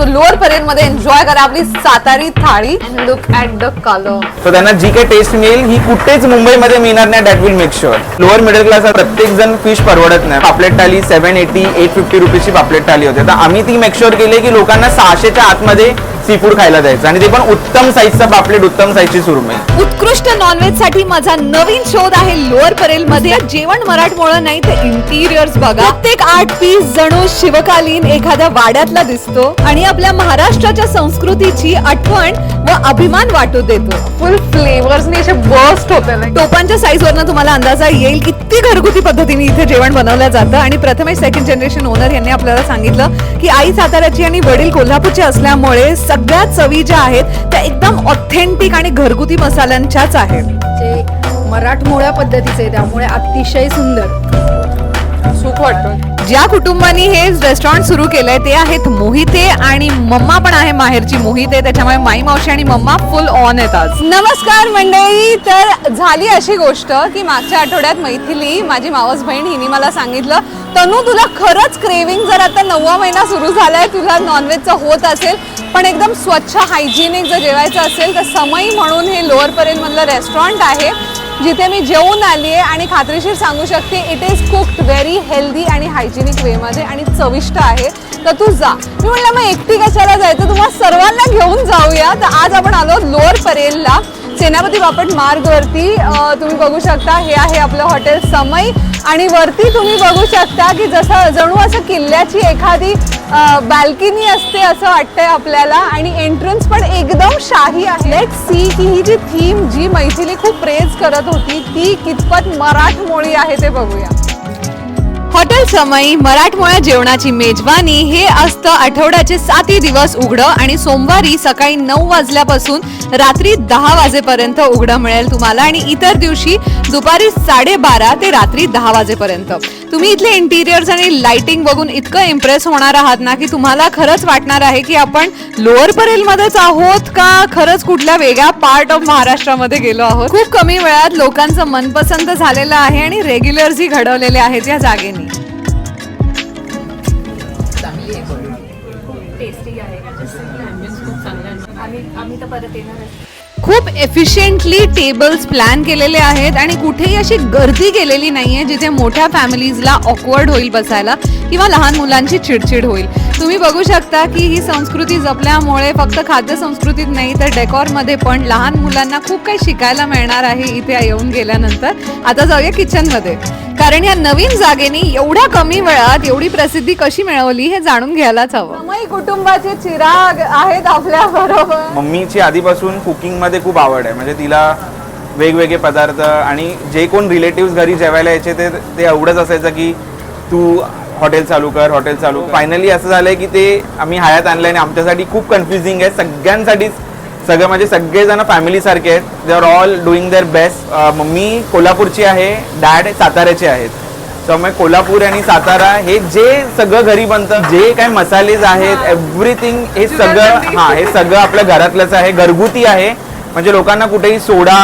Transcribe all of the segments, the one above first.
So lower Parel मध्ये enjoy करा आपली सातारी थाळी. Look at the colour so त्यांना जी काही टेस्ट मिळेल ही कुठेच मुंबईमध्ये मिळणार नाही that will make sure lower middle class प्रत्येक जण फिश परवडत नाही. पापलेट थाली सेव्हन एटी एट फिफ्टी रुपीजची पापलेट थाली होते. तर आम्ही ती मेक शुअर केली की लोकांना सहाशेच्या आतमध्ये सी फूड खायला द्यायचं. आणि ते पण उत्तम साईजचा पापलेट उत्तम साईजची सुरमई. उत्कृष्ट नॉनव्हेजसाठी माझा नवीन शोध आहे लोअर परेल मध्ये जेवण मराठमोळं नाही तर इंटिरियर्स बघा. प्रत्येक आठ पीस जणू शिवकालीन एखाद्या वाड्यातला दिसतो आणि आपल्या महाराष्ट्राच्या संस्कृतीची आठवण व अभिमान वाटू देतो. फुल फ्लेवर्स असे बर्स्ट होते टोपांच्या साईज वरनं तुम्हाला अंदाजा येईल किती घरगुती पद्धतीने इथे जेवण बनवलं जातं. आणि प्रथमेश सेकंड जनरेशन ओनर यांनी आपल्याला सांगितलं की आई साताऱ्याची आणि वडील कोल्हापूरचे असल्यामुळे सगळ्या चवी ज्या आहेत त्या एकदम ऑथेंटिक आणि घरगुती मसाल्यांच्याच आहेत. जे मराठमोळ्या पद्धतीचे त्यामुळे अतिशय सुंदर. सुख वाटतं ज्या कुटुंबानी हे रेस्टॉरंट सुरू केलंय ते आहेत मोहिते आणि मम्मा पण आहे माहेरची मोहिते. त्याच्यामुळे माई मावशी आणि मम्मा फुल ऑन आज. नमस्कार मंडळी. तर झाली अशी गोष्ट की मागच्या आठवड्यात मैथिली माझी मावस बहीण हिने मला सांगितलं तनू तुला खरंच क्रेविंग जर आता नववा महिना सुरू झालाय तुला नॉनव्हेजचं होत असेल पण एकदम स्वच्छ हायजिनिक जर जेवायचं असेल तर समई म्हणून हे लोअर परेलमधलं रेस्टॉरंट आहे. जिथे मी जेवून आली आहे आणि खात्रीशीर सांगू शकते it is cooked very healthy आणि हायजिनिक वेमध्ये आणि चविष्ट आहे. तर तू जा. मी म्हणलं मग एकटी कशाला जायचं? तुम्हाला सर्वांना घेऊन जाऊया. तर आज आपण आलो लोअर परेलला. सेनापती बापट मार्गवरती तुम्ही बघू शकता हे आहे आपलं हॉटेल समय आणि वरती तुम्ही बघू शकता की जसं जणू असं किल्ल्याची एखादी बॅल्कनी असते असं वाटतंय आपल्याला आणि एंट्रन्स पण एकदम शाही आहे. लेट सी की ही जी थीम जी मैथिली खूप प्रेज करत होती ती कितपत मराठमोळी आहे ते बघूया. हॉटेल समयी मराठमोळ्या जेवणाची मेजवानी हे असतं आठवड्याचे सातही दिवस उघडं आणि सोमवारी सकाळी नऊ वाजल्यापासून रात्री दहा वाजेपर्यंत उघडं मिळेल तुम्हाला आणि इतर दिवशी दुपारी साडेबारा ते रात्री दहा वाजेपर्यंत. तुम्ही इथले इंटिरियर्स आणि लाइटिंग बघून इतकं इम्प्रेस होणार आहात ना की तुम्हाला खरंच वाटणार आहे की आपण लोअर परेलमध्येच आहोत का? खरंच कुठल्या वेगळ्या पार्ट ऑफ महाराष्ट्रामध्ये गेलो आहोत? खूप कमी वेळात लोकांचं मनपसंत झालेलं आहे आणि रेग्युलर्सही घडवलेले आहेत या जागेने. खूप एफिशियंटली टेबल्स प्लॅन केलेले आहेत आणि कुठेही अशी गर्दी केलेली नाहीये जिथे मोठ्या फॅमिलीजला ऑकवर्ड होईल बसायला किंवा लहान मुलांची चिडचिड होईल. तुम्ही बघू शकता की ही संस्कृती जपल्यामुळे फक्त खाद्य संस्कृतीत नाही तर डेकॉरमध्ये पण लहान मुलांना खूप काही शिकायला मिळणार आहे इथे येऊन गेल्यानंतर. आता जाऊया किचनमध्ये कारण या नवीन जागेने एवढ्या कमी वेळात एवढी प्रसिद्धी कशी मिळवली हे जाणून घ्यायलाच हवं. कुटुंबाचे चिराग आहेत आपल्या बरोबर. मम्मीची आधीपासून कुकिंगमध्ये खूप आवड आहे. म्हणजे तिला वेगवेगळे पदार्थ आणि जे कोण रिलेटिव्ह घरी जेवायला यायचे ते ते एवढंच असायचं की तू हॉटेल चालू कर हॉटेल चालू फायनली असं झालंय की ते आम्ही हयात आणलं आणि आमच्यासाठी खूप कन्फ्युजिंग आहे. सगळ्यांसाठीच सगळं म्हणजे सगळेजण फॅमिली सारखे आहेत. They are all doing their best mummy कोल्हापूरची आहे डॅड साताऱ्याचे आहेत. त्यामुळे कोल्हापूर आणि सातारा हे जे सगळं घरी बनतं जे काय मसालेज आहेत एव्हरीथिंग हे सगळं हा हे सगळं आपल्या घरातलंच आहे. घरगुती आहे. म्हणजे लोकांना कुठेही सोडा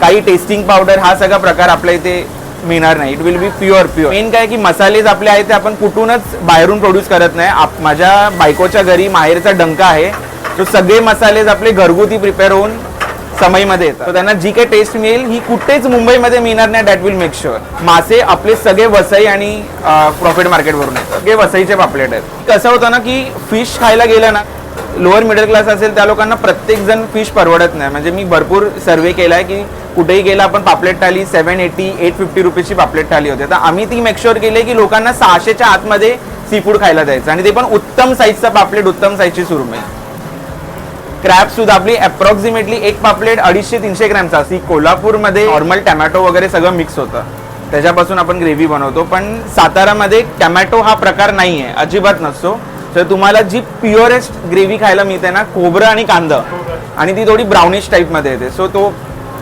काही टेस्टिंग पावडर हा सगळा प्रकार आपल्या इथे मिळणार नाही. It will be pure pure main काय की मसालेज आपले आहेत ते आपण कुठूनच बाहेरून प्रोड्यूस करत नाही. आप माझ्या बायकोच्या घरी माहेरचा डंका आहे. तो सगळे मसालेज आपले घरगुती प्रिपेअर होऊन समईमध्ये येतात. तर त्यांना जी काही टेस्ट मिळेल ही कुठेच मुंबईमध्ये मिळणार नाही दॅट विल मेक शुअर मासे आपले सगळे वसई आणि प्रॉफिट मार्केटवरून येतात. सगळे वसईचे पापलेट आहेत. कसं होतं ना की फिश खायला गेलं ना लोअर मिडल क्लास असेल त्या लोकांना प्रत्येक जण फिश परवडत नाही. म्हणजे मी भरपूर सर्वे केलाय की कुठेही गेला आपण पापलेट थाली सेव्हन एटी एट फिफ्टी रुपीजची पापलेट थाली होते. तर आम्ही ती मेकशुअर केली की लोकांना सहाशेच्या आतमध्ये सी फूड खायला द्यायचं. आणि ते पण उत्तम साईजचा पापलेट उत्तम साईजची सुरमई. क्रॅप सुद्धा आपली अप्रॉक्सिमेटली एक पापलेट अडीचशे तीनशे ग्रॅमचा. असती कोल्हापूरमध्ये नॉर्मल टॅमॅटो वगैरे सगळं मिक्स होतं. त्याच्यापासून आपण ग्रेव्ही बनवतो. पण सातारामध्ये टॅमॅटो हा प्रकार नाही आहे अजिबात नसतो. तर तुम्हाला जी प्युअरेस्ट ग्रेव्ही खायला मिळते ना खोबरं आणि कांदा आणि ती थोडी ब्राउनिश टाईपमध्ये येते. सो तो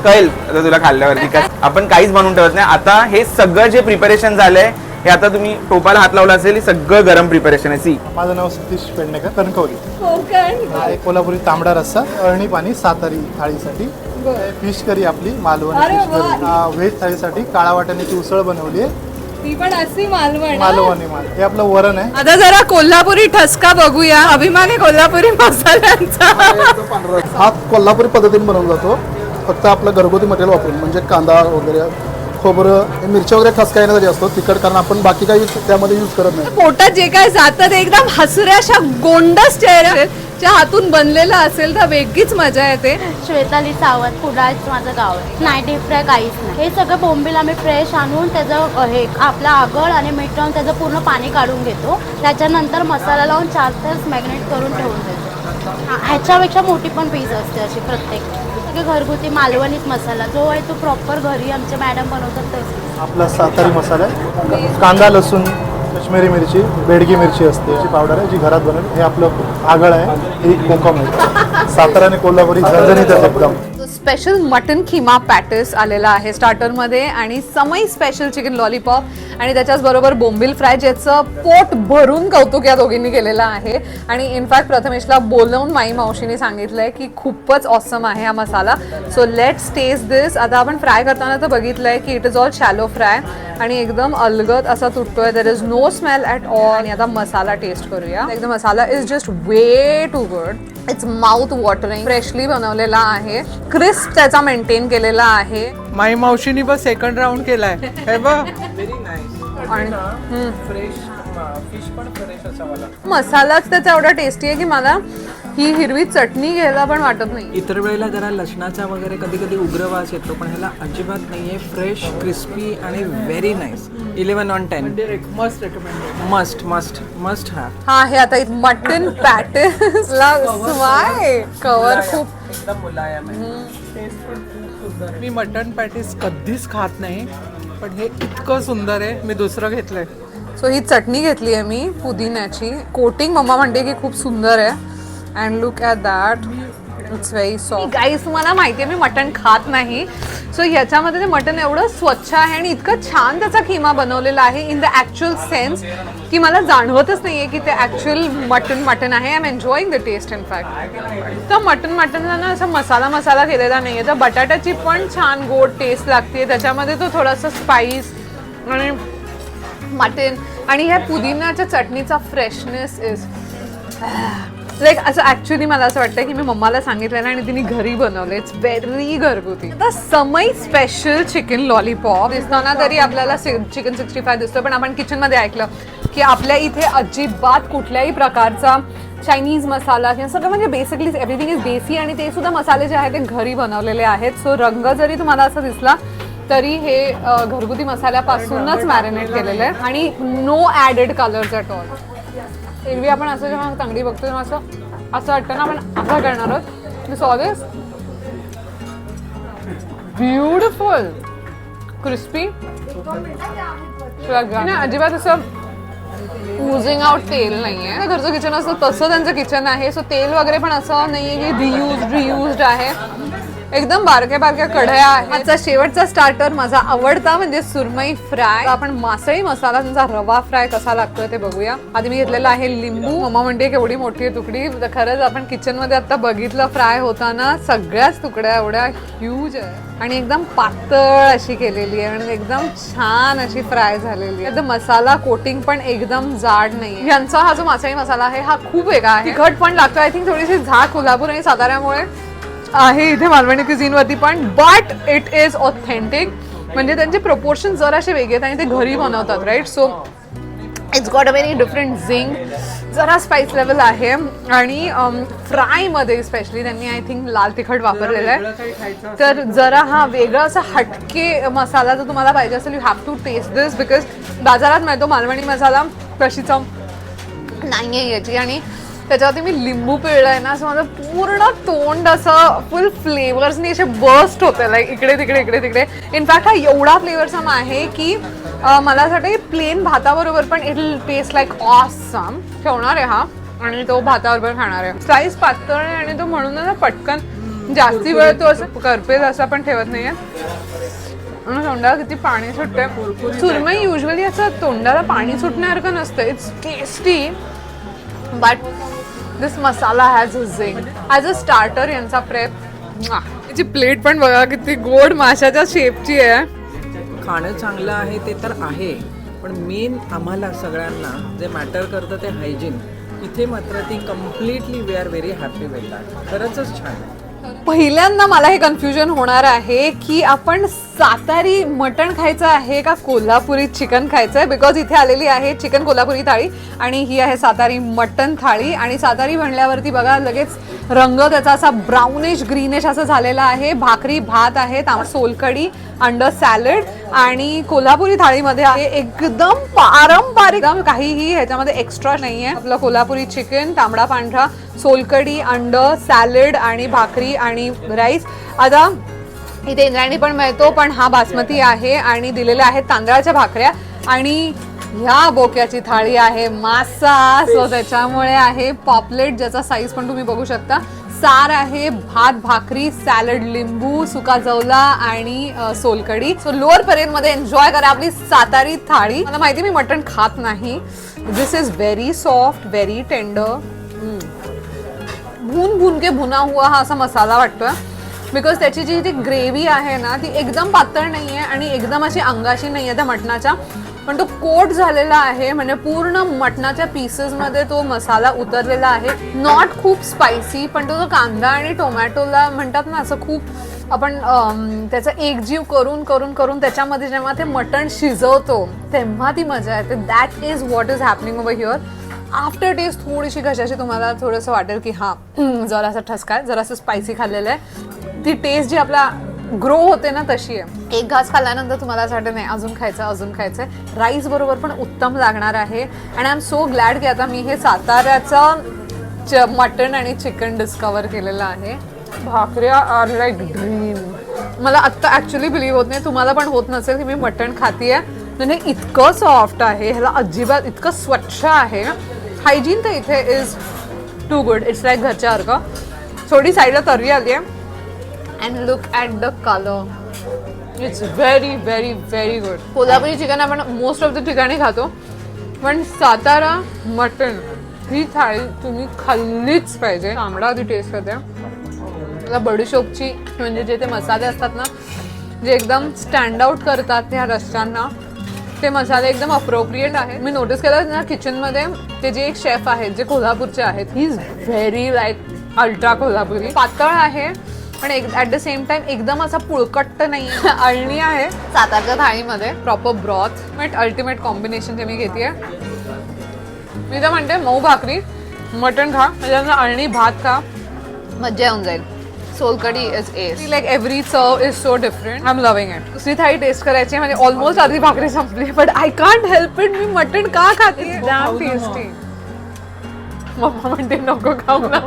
कळेल आता तुला खाल्ल्यावरती. काय आपण काहीच बनवून ठेवत नाही. आता हे सगळं जे प्रिपरेशन झालंय हे आता तुम्ही टोपाला हात लावला असेल हे सगळं गरम प्रिपरेशन आहे. सी. माझं नाव सतीश पेडणेकर कणकवली. कोकण. हा एक कोल्हापुरी तांबडा रस्सा अळणी पाणी सातारी थाळीसाठी. फिश करी आपली मालवणी अरे फिश वा. करी व्हेज थाळीसाठी काळा वाटाण्याची उसळ बनवली आहे. ती पण अशी मालवण मालवणी माल हे आपलं वरण आहे. आता जरा कोल्हापुरी ठसका बघूया. अभिमानी कोल्हापुरी मसाल्यांचा. हा कोल्हापुरी पद्धतीने बनवला जातो. फक्त आपलं घरगुती मटेरियल वापरून म्हणजे कांदा वगैरे खोबरं हे मिरच्या वगैरे ठसका येण्यासाठी असतो तिखट कारण आपण बाकी काही त्यामध्ये यूज करत नाही. पोटात जे काय जातं ते एकदम हसऱ्याशा गोंडस चेहऱ्याच्या हातून बनलेलं असेल तर वेगळीच मजा येते. श्वेताली सावंत कुडाळच माझं गाव आहे. नाही डीप फ्राय काहीच नाही. हे सगळं बोंबील आम्ही फ्रेश आणून त्याचं हे आपला आगळ आणि मीठ लावून त्याचं पूर्ण पाणी काढून घेतो. त्याच्यानंतर मसाला लावून चार तास मॅग्नेट करून ठेवून देतो. ह्याच्यापेक्षा मोठी पण पीस असते अशी प्रत्येक. सगळे घरगुती मालवणीच मसाला जो आहे तो प्रॉपर घरी आमच्या मॅडम बनवतात तेच आपला सातारी मसाला आहे. कांदा लसूण कश्मीरी मिरची बेडगी मिरची असते जी पावडर आहे जी घरात बनवली. हे आपलं आगळ आहे ही कोकम आहे. सातारा आणि कोल्हापुरी झणझणीत आहे एकदम. स्पेशल मटन खिमा पॅटिस आलेला आहे स्टार्टरमध्ये आणि समई स्पेशल चिकन लॉलीपॉप आणि त्याच्याचबरोबर बोंबिल फ्राय ज्याचं पोट भरून कौतुक या दोघींनी केलेलं आहे. आणि इनफॅक्ट प्रथमेशला बोलवून माई मावशीने सांगितलं आहे की खूपच ऑसम आहे हा masala. So let's taste this आता आपण फ्राय करताना तर बघितलं आहे की it is all shallow fry आणि एकदम अलगद असा तुटतोय. There is no smell at all आणि आता मसाला टेस्ट करूया. एकदम masala is just way too good it's mouth watering freshly बनवलेला आहे. क्रिस्प त्याचा मेंटेन केलेला आहे. माई मावशीनी बस सेकंड राऊंड केलाय. हे बघ. आणि हम्म. मसालाच त्याचा एवढा टेस्टी आहे की मला ही हिरवी चटणी घ्यायला पण वाटत नाही. इतर वेळेला जरा लसणाचा वगैरे कधी कधी उग्र वास येतो पण ह्याला अजिबात नाहीये. फ्रेश क्रिस्पी आणि very nice eleven on ten recommended must must must हा हा हे आता मटन पॅटिस ला स्वाय कवर खूप. एकदम मुलायम आहे. मी मटन पॅटीस कधीच खात नाही पण हे इतकं सुंदर आहे. मी दुसरं घेतलंय. सो ही चटणी घेतली आहे मी पुदिन्याची. कोटिंग मम्मा म्हणते की खूप सुंदर आहे. And look at that it's very soft guys तुम्हाला माहिती आहे मी मटण खात नाही. सो ह्याच्यामध्ये ते मटण एवढं स्वच्छ आहे आणि इतकं छान त्याचा खिमा बनवलेला आहे इन द ॲक्च्युअल सेन्स की मला जाणवतच नाही आहे की ते ॲक्च्युअल मटन मटन आहे. I am enjoying the taste in fact तर मटन मटनला ना असा मसाला मसाला केलेला नाही आहे तर बटाट्याची पण छान गोड टेस्ट लागते त्याच्यामध्ये तो थोडासा स्पाइस आणि मटन आणि ह्या पुदिन्याच्या चटणीचा फ्रेशनेस इज लाईक असं ऍक्च्युली मला असं वाटतं की मी मम्माला सांगितलेलं आणि तिने घरी बनवलं इट्स व्हेरी घरगुती. आता समई स्पेशल चिकन लॉलीपॉप दिसताना तरी आपल्याला चिकन सिक्स्टी फाय दिसतो पण आपण किचनमध्ये ऐकलं की आपल्या इथे अजिबात कुठल्याही प्रकारचा चायनीज मसाला किंवा सगळं म्हणजे बेसिकली एव्हरीथिंग इज देसी आणि ते सुद्धा मसाले जे आहेत ते घरी बनवलेले आहेत. सो रंग जरी तुम्हाला असं दिसला तरी हे घरगुती मसाल्यापासूनच मॅरिनेट केलेलं आहे. आणि no added colours at all एरवी आपण असं जेव्हा तांगडी बघतो तेव्हा असं असं वाटतं ना आपण असं करणार आहोत. मी सॉ दिस ब्युटिफुल क्रिस्पी अजिबात असं युझिंग आउट तेल नाहीये. घरचं किचन असतं तसं त्यांचं किचन आहे. सो तेल वगैरे पण असं नाहीये की रियूज रियूज आहे. एकदम बारक्या बारक्या कढया आहेत. आजचा शेवटचा स्टार्टर माझा आवडता म्हणजे सुरमई फ्राय. आपण मासळी मसाला त्यांचा रवा फ्राय कसा लागतोय ते बघूया. आधी मी घेतलेला आहे लिंबू. मम्मा म्हणते केवढी मोठी आहे तुकडी. खरंच आपण किचनमध्ये आता बघितलं फ्राय होताना सगळ्याच तुकड्या एवढ्या ह्यूज आहे आणि एकदम पातळ अशी केलेली आहे आणि एकदम छान अशी फ्राय झालेली आहे. एकदम मसाला कोटिंग पण एकदम जाड नाही यांचा हा जो मासळी मसाला आहे हा खूप वेगळा आहे. तिखट पण लागतो आय थिंक थोडीशी झाक कोल्हापूर आणि साताऱ्यामुळे. आहे इथे मालवणी cuisine वरती पण बट इट इज ऑथेंटिक म्हणजे त्यांचे प्रपोर्शन जराशे वेगळे आहेत आणि ते घरी बनवतात right so it's got a very different zing जरा स्पाइस लेवल आहे. आणि um, फ्रायमध्ये स्पेशली त्यांनी आय थिंक लाल तिखट वापरलेलं आहे. तर जरा हा वेगळा असा हटके मसाला जर तुम्हाला पाहिजे असेल you have to taste this because बाजारात मिळतो मालवणी मसाला. तशीचा um, नाही आहे याची. आणि त्याच्यावरती मी लिंबू पिळलंय ना असं माझं पूर्ण तोंड असं फुल फ्लेवर्सनी असे बस्ट होते लाईक इकडे तिकडे इकडे तिकडे. इनफॅक्ट हा एवढा फ्लेवरसम आहे की मला असं वाटतं प्लेन भाताबरोबर पण इट टेस्ट लाईक ऑसम ठेवणार आहे हा. आणि तो भाताबरोबर खाणार आहे. स्लाइस पातळ आहे आणि तो म्हणून ना पटकन जास्ती वेळ तो असं करपेल असं पण ठेवत नाहीये. आणि तोंडाला किती पाणी सुटते सुरमई युजली असं तोंडाला पाणी सुटण्यासारखं नसतं. It's tasty but this masala has a zing as a starter यांचा प्रेप याची प्लेट पण बघा किती गोड माशाच्या शेपची आहे. खाणं चांगलं आहे ते तर आहे पण मेन आम्हाला सगळ्यांना जे मॅटर करतं ते हायजीन इथे मात्र ती completely we are very happy with that खरंच छान आहे. पहिल्यांदा मला हे कन्फ्युजन होणार आहे की आपण सातारी मटण खायचं आहे का कोल्हापुरी चिकन खायचं आहे बिकॉज इथे आलेली आहे चिकन कोल्हापुरी थाळी आणि ही आहे सातारी मटण थाळी. आणि सातारी म्हणल्यावरती बघा लगेच रंग त्याचा असा ब्राउनिश ग्रीनिश असं झालेला आहे. भाकरी भात आहे तांबडा सोलकडी अंडर सॅलड आणि कोल्हापुरी थाळीमध्ये आहे एकदम पारंपरिक. एकदम काहीही ह्याच्यामध्ये एक्स्ट्रा नाही आहे आपलं कोल्हापुरी चिकन तांबडा पांढरा सोलकडी अंड सॅलड आणि भाकरी आणि राईस आता इथे इंद्रायणी पण मिळतो पण हा बासमती आहे आणि दिलेल्या आहेत तांदळाच्या भाकऱ्या. आणि ह्या बोक्याची थाळी आहे. मासा. सो त्याच्यामुळे आहे पॉपलेट ज्याचा साईज पण तुम्ही बघू शकता. सार आहे भात भाकरी सॅलड लिंबू सुका जवला आणि सोलकडी सो लोअर परेडमध्ये एन्जॉय करा आपली सातारी थाळी. मला माहिती मी मटण खात नाही. This is very soft very tender भून भून के भुना हुआ हा असा मसाला वाटतोय. बिकॉज त्याची जी ती ग्रेव्ही आहे ना ती एकदम पातळ नाही आहे आणि एकदम अशी अंगाशी नाही आहे त्या मटणाच्या. पण तो कोट झालेला आहे म्हणजे पूर्ण मटणाच्या पीसेसमध्ये तो मसाला उतरलेला आहे. नॉट खूप स्पायसी पण तो जो कांदा आणि टोमॅटोला म्हणतात ना असं खूप आपण त्याचा एकजीव करून करून करून त्याच्यामध्ये जेव्हा ते मटण शिजवतो तेव्हा ती मजा येते. That is what is happening over here after taste थोडीशी घशाची तुम्हाला थोडंसं वाटेल की हां जरासा ठसका आहे जरासं स्पायसी खाल्लेलं आहे. ती टेस्ट जी आपला ग्रो होते ना तशी आहे. एक घास खाल्ल्यानंतर तुम्हाला असं वाटत नाही अजून खायचं अजून खायचं आहे. राईस बरोबर पण उत्तम लागणार आहे. आणि आय एम सो ग्लॅड की आता मी हे साताऱ्याचं च मटण आणि चिकन डिस्कवर केलेलं आहे. भाकऱ्या आर लाईक ड्रीम मला आत्ता ॲक्च्युली बिलीव्ह होत नाही तुम्हाला पण होत नसेल की मी मटण खातीये. म्हणजे इतकं सॉफ्ट आहे ह्याला अजिबात इतकं स्वच्छ आहे. हायजीन तर इथे is too good it's like घरच्यासारखं थोडी साईडला तर्री आली आहे and look at the colour it's very very very good Kolhapuri chicken आपण मोस्ट ऑफ द ठिकाणी खातो. पण सातारा मटण ही थाळी तुम्ही खाल्लीच पाहिजे. तांबडा आधी टेस्ट करते मला बडीशोपची म्हणजे जे ते मसाले असतात ना जे एकदम स्टँड आउट करतात त्या रस्त्यांना ते मसाले एकदम अप्रोप्रिएट आहेत. मी नोटीस केलं ना किचनमध्ये ते जे एक शेफ आहेत जे कोल्हापूरचे आहेत ही is very like ultra Kolhapuri. पातळ आहे पण ॲट द सेम टाइम एकदम असा पुळकट्ट नाही अळणी आहे. सातारच्या थाळीमध्ये proper broth but ultimate combination जे मी घेते मी तर म्हणते मऊ भाकरी मटण खा. त्याच्यानंतर अळणी भात खा. मज्जा येऊन जाईल. Solkadhi is as like every सर्व is so different I am loving it दुसरी थाळी टेस्ट करायची म्हणजे ऑलमोस्ट अर्धी भाकरी संपली. But I can't help it मी मटण का खाते टेस्टी मम्मा म्हणते नको खाऊ ना.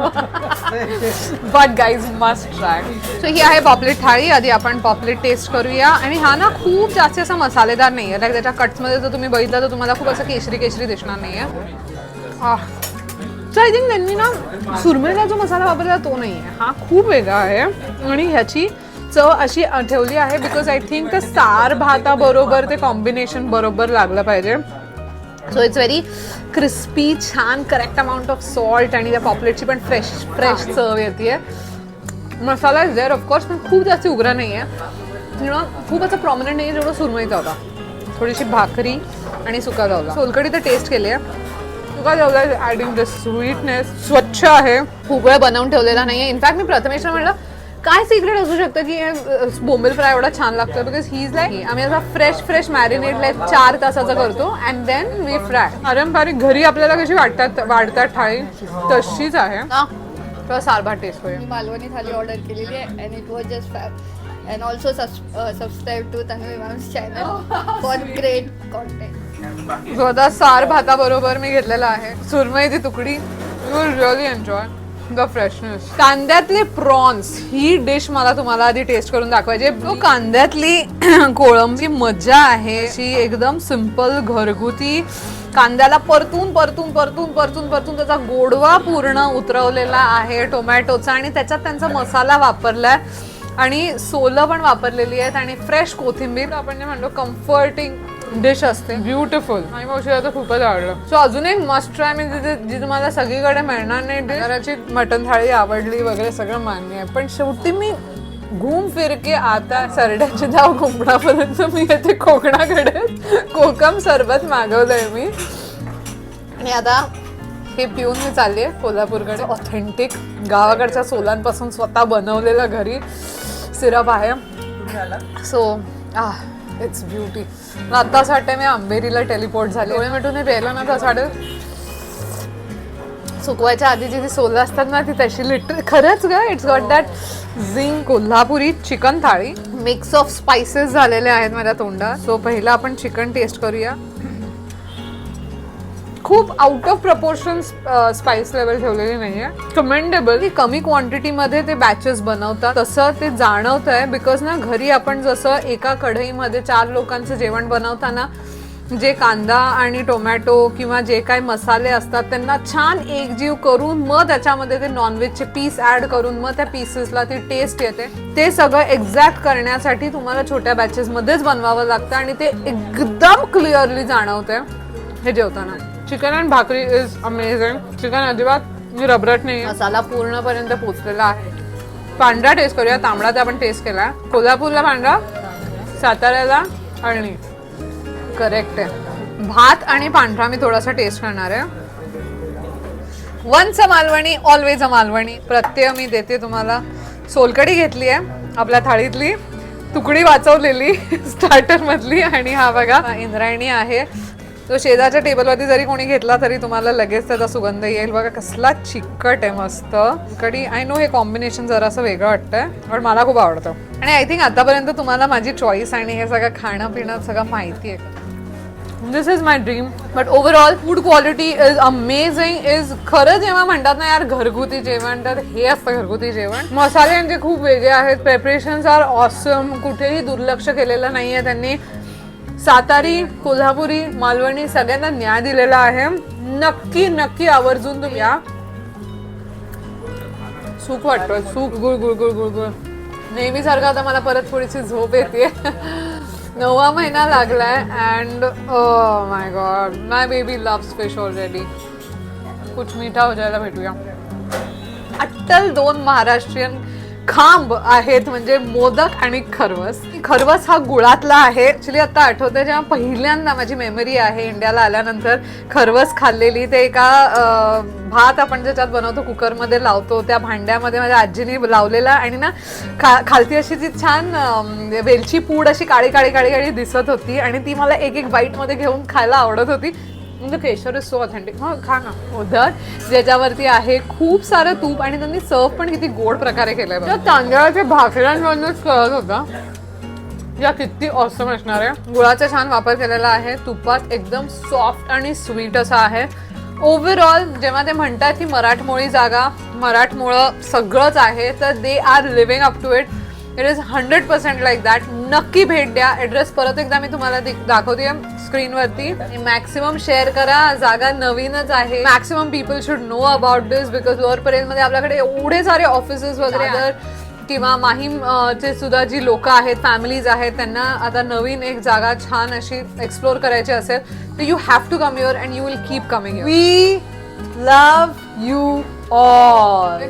But guys must try so ही आहे पॉपलेट थाळी. आधी आपण पॉपलेट टेस्ट करूया. आणि हा ना खूप जास्त असा मसालेदार नाही आहे लाईक त्याच्या कट्समध्ये जर तुम्ही बघितलं तर तुम्हाला खूप असं केशरी केशरी दिसणार नाही आहे. सो आय थिंक त्यांनी ना सुरमईचा जो मसाला वापरला तो नाही आहे हा खूप वेगळा आहे. आणि ह्याची चव अशी ठेवली आहे बिकॉज आय थिंक सार भाताबरोबर ते कॉम्बिनेशन बरोबर लागलं पाहिजे. सो इट्स व्हेरी क्रिस्पी छान करेक्ट अमाऊंट ऑफ सॉल्ट आणि त्या पॉपलेटची पण फ्रेश फ्रेश चव येते मसाला इज देअर ऑफकोर्स पण खूप जास्त उग्र नाही आहे नो खूप असं प्रॉमिनंट नाही आहे जेवढं सुरमईचा होता. थोडीशी भाकरी आणि सुका जावला सोलकडी तर टेस्ट केली आहे सुका जावला ॲडिंग द स्वीटनेस स्वच्छ आहे. खूप वेळ बनवून ठेवलेला नाही आहे इनफॅक्ट मी प्रथमेशला म्हणलं काय सिक्रेट असू शकतं की हे, बोंबील फ्राय एवढा छान लागतो बिकॉज ही इज लाईक आम्ही असा फ्रेश फ्रेश मॅरिनेट लाईक चार तासाचा करतो अँड देन वी फ्राय पारंपरिक घरी आपल्याला कशी वाटतात वाढतात थाळी? तशीच आहे. थोडा सारभार टेस्ट मी मालवणी थाली ऑर्डर केलेली आहे and it was just fab and also subscribe to Tanvi ma'am's channel for great content जो आता सार भाताबरोबर मी घेतलेला आहे. सुरमईची तुकडी. You will really enjoy the freshness कांद्यातले prawns ही डिश मला तुम्हाला आधी टेस्ट करून दाखवायची तो कांद्यातली कोळंबी मजा आहे. अशी एकदम सिंपल घरगुती कांद्याला परतून परतून परतून परतून परतून त्याचा गोडवा पूर्ण उतरवलेला आहे टोमॅटोचा आणि त्याच्यात त्यांचा मसाला वापरलाय. आणि सोलं पण वापरलेली आहेत आणि फ्रेश कोथिंबीर आपण जे म्हणतो कम्फर्टिंग डिश असते. ब्युटिफुल. आणि मावशीला तर खूपच आवडलं. सो अजून एक मस्ट ट्राय मी तिथे जी तुम्हाला सगळीकडे मिळणार नाही. घराची मटन थाळी आवडली वगैरे सगळं मान्य आहे. पण शेवटी मी घूम फिर के आता सरड्याच्या धाव कोकणापर्यंत मी येते कोकणाकडे कोकम सरबत मागवलंय मी. आणि आता हे पिऊन मी चालली आहे कोल्हापूरकडे. ऑथेंटिक गावाकडच्या सोलांपासून स्वतः बनवलेलं घरी. सिरप आहे. सो आ इट्स ब्युटी आत्तासाठी मी अंबेरीला टेलिपोर्ट झाले. एवढे मिठून प्यायलं ना त्यासाठी सुकवायच्या आधी जी ती सोलं असतात ना ती तशी लिटर खरंच ग it's got that zing Kolhapuri chicken thali. Mix of spices झालेले आहेत माझ्या तोंडात. सो पहिला आपण चिकन टेस्ट करूया. खूप out of proportion spice level ठेवलेली नाहीये. कमेंडेबल की कमी क्वांटिटीमध्ये ते बॅचेस बनवतात. तसं ते जाणवत आहे बिकॉज ना घरी आपण जसं एका कढईमध्ये चार लोकांचं जेवण बनवताना जे कांदा आणि टोमॅटो किंवा जे काही मसाले असतात त्यांना छान एकजीव करून मग त्याच्यामध्ये ते नॉनव्हेजचे पीस ऍड करून मग त्या पीसेसला ती टेस्ट येते. ते सगळं एक्झॅक्ट करण्यासाठी तुम्हाला छोट्या बॅचेसमध्येच बनवावं लागतं आणि ते एकदम क्लिअरली जाणवते हे जेवताना. Chicken and bhakri is amazing chicken अजिबात मी रबरट नाही मसाला पूर्णपर्यंत पोचलेला आहे. पांढरा टेस्ट करूया. तांबडा आपण टेस्ट केला कोल्हापूरला पांढरा? साताऱ्याला? अळणी करेक्ट आहे. भात आणि पांढरा मी थोडासा टेस्ट करणार आहे. Once a Malvani always a Malvani. प्रत्यय मी देते तुम्हाला. सोलकडी घेतली आहे आपल्या थाळीतली. तुकडी वाचवलेली स्टार्टर मधली. आणि हा बघा इंद्रायणी आहे. तो शेजारच्या टेबलवरती जरी कोणी घेतला तरी तुम्हाला लगेच त्याचा सुगंध येईल. बघा कसला चिकट आहे मस्त. कडी आय नो हे कॉम्बिनेशन जरासं वेगळं वाटतंय पण मला खूप आवडतं. आणि आय थिंक आतापर्यंत तुम्हाला माझी चॉईस आणि हे सगळं खाणं पिणं सगळं माहिती आहे. This is my dream but overall food quality is amazing is खरं जेव्हा म्हणतात ना यार घरगुती जेवण तर हे असतं घरगुती जेवण. मसाले यांचे खूप वेगळे आहेत. प्रेपरेशन्स आर ऑसम कुठेही दुर्लक्ष केलेलं नाही आहे त्यांनी. सातारी कोल्हापुरी मालवणी सगळ्यांना न्याय दिलेला आहे. नक्की नक्की आवर्जून तुम्ही या. सुख वाटतोय सुख गुळ गुळ गुळ गुळ गुळ. नेहमीसारखं आता मला परत थोडीशी झोप येते. नववा महिना लागलाय and my god my baby loves fish already कुछ मीठा हो जायला भेटूया. अट्टल दोन महाराष्ट्रीयन खांब आहेत म्हणजे मोदक आणि खरवस. खरवस हा गुळातला आहे. ऍक्च्युली आता आठवतंय जेव्हा पहिल्यांदा माझी मेमरी आहे इंडियाला आल्यानंतर खरवस खाल्लेली ते एका भात आपण ज्याच्यात बनवतो कुकरमध्ये लावतो त्या भांड्यामध्ये माझ्या आजीने लावलेला आणि ना खा खालती अशी ती छान वेलची पूड अशी काळी काळी काळी काळी दिसत होती आणि ती मला एक एक बाईटमध्ये घेऊन खायला आवडत होती. म्हणजे केशर इज सो ऑथेंटिक मग खा ना. मोदक ज्याच्यावरती आहे खूप सारं तूप आणि त्यांनी सर्व पण किती गोड प्रकारे केलंय. त्या तांदळाच्या भाकऱ्यांमधूनच कळत होता. या किती ऑसम असणार आहे. गुळाचा छान वापर केलेला आहे. तुपात एकदम सॉफ्ट आणि स्वीट असा आहे. ओव्हरऑल जेव्हा ते म्हणतात की मराठमोळी जागा मराठमोळं सगळंच आहे तर they are living up to it it is hundred percent like that नक्की भेट द्या. ॲड्रेस परत एकदा मी तुम्हाला दाखवते स्क्रीनवरती मॅक्सिमम शेअर करा जागा नवीनच आहे. Maximum people should know about this because लोअरमध्ये आपल्याकडे एवढे सारे ऑफिसेस वगैरे किंवा माहीम चे सुद्धा जी लोक आहेत फॅमिलीज आहेत त्यांना आता नवीन एक जागा छान अशी एक्सप्लोर करायची असेल तर you have to come your and you will keep coming we love you all